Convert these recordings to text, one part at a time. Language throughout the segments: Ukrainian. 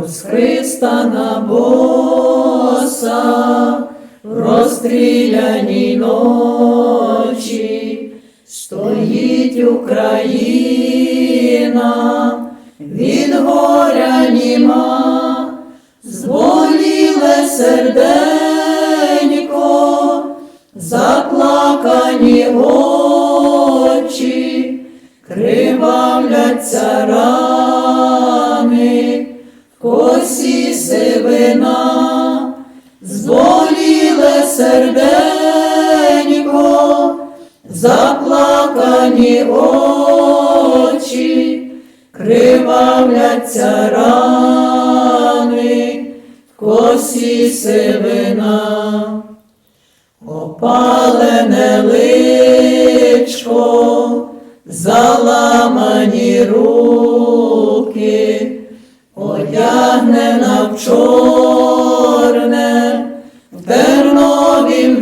розхристана боса, в розстріляній ночі, стоїть Україна, від горя німа, зболіле серденько, заплакані очі, кривавляться рани, косі сивина, зболіле серденько, заплакані очі, кривавляться рани, косі сивина. Опалене личко, заламані руки,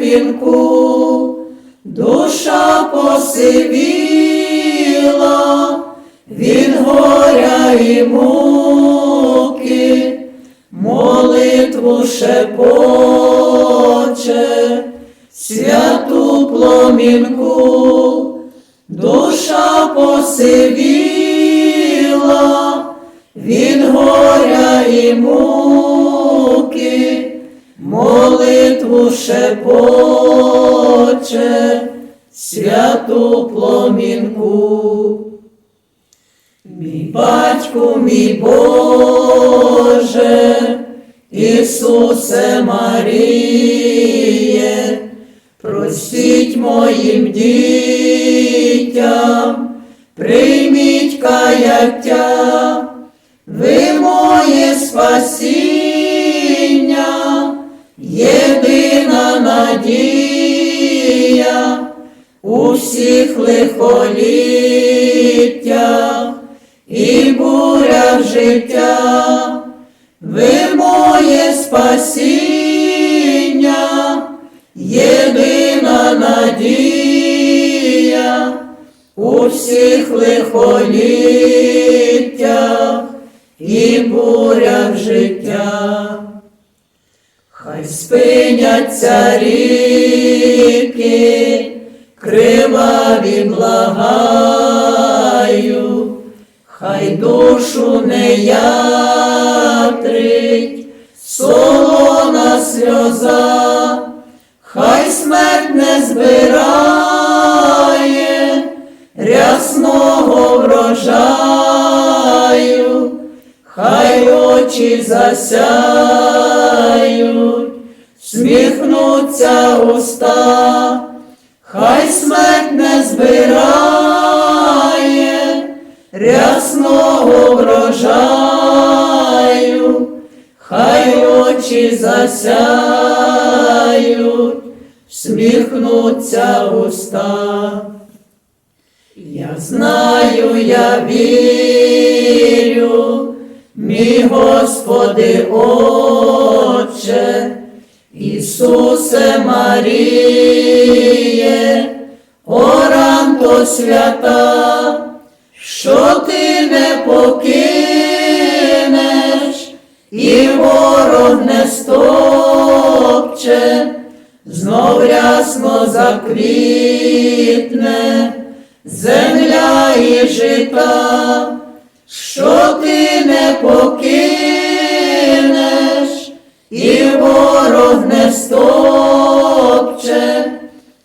вінку, душа посивіла від горя і муки, молитву шепоче, святу пломінку, душа посивіла від горя і муки, молитву шепоче, святу пломінку. Мій батьку, мій Боже, Ісусе Маріє, простіть моїм дітям, прийміть каяття, ви моє спасіння, єдина надія у всіх лихоліттях і бурях життя, ви моє спасіння, єдина надія у всіх лихоліттях і бурях життя. Хай спиняться ріки, криваві благаю, хай душу не ятрить, солона сльоза, хай смерть не збирає очі засяють, сміхнуться уста, хай смерть не збирає рясного врожаю, хай очі засяють, сміхнуться уста. Я знаю, я вірю, мій Господи Отче, Ісусе Маріє, оранто свята, що ти не покинеш, і ворог не стопче, знов рясно заквітне земля і жита, що ти не покинеш, і ворог не стопче,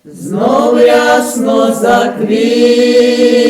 знов рясно заквітне